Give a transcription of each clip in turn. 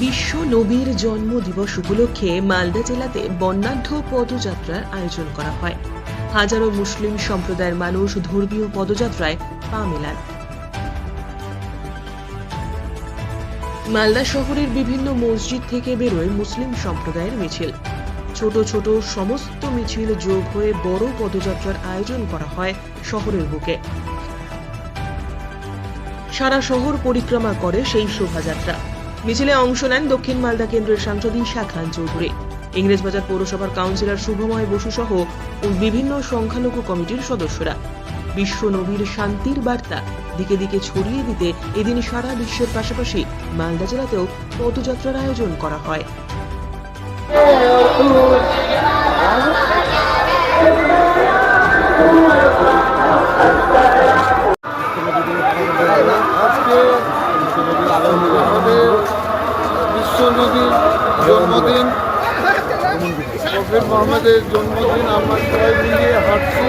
বিশ্ব নবীর জন্ম দিবস উপলক্ষে মালদা জেলাতে বর্ণাঢ্য পদযাত্রার আয়োজন করা হয়। হাজারো মুসলিম সম্প্রদায়ের মানুষ ধর্মীয় পদযাত্রায় পা মেলান। মালদা শহরের বিভিন্ন মসজিদ থেকে বেরোয় মুসলিম সম্প্রদায়ের মিছিল। ছোট ছোট সমস্ত মিছিল যোগ হয়ে বড় পদযাত্রার আয়োজন করা হয় শহরের বুকে। সারা শহর পরিক্রমা করে সেই শোভাযাত্রা। মিছিলে অংশ নেন দক্ষিণ মালদা কেন্দ্রের সাংসদ ঈশা খান চৌধুরী ইংরেজবাজার পৌরসভার কাউন্সিলর শুভময় বসু সহ বিভিন্ন সংখ্যালঘু কমিটির সদস্যরা। বিশ্ব নবীর শান্তির বার্তা দিকে দিকে ছড়িয়ে দিতে এদিন সারা বিশ্বের পাশাপাশি মালদা জেলাতেও পদযাত্রার আয়োজন করা হয়। জন্মদিন। প্রফেট মোহাম্মদের জন্মদিন আমরা সবাই মিলিয়ে হাঁটছি।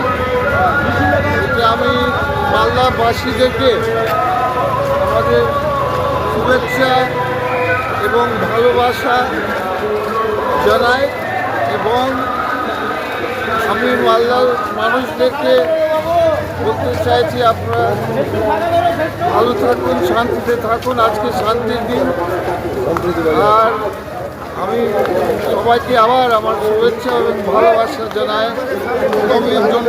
এটা আমি মালদাবাসীদেরকে আমাদের শুভেচ্ছা এবং ভালোবাসা জানাই এবং আমি মালদার মানুষদেরকে বলতে চাইছি, আপনারা ভালো থাকুন, শান্তিতে থাকুন, আজকে শান্তির দিন। আর আমি সবাইকে আবার আমার শুভেচ্ছা এবং ভালোবাসা জানায় জন্য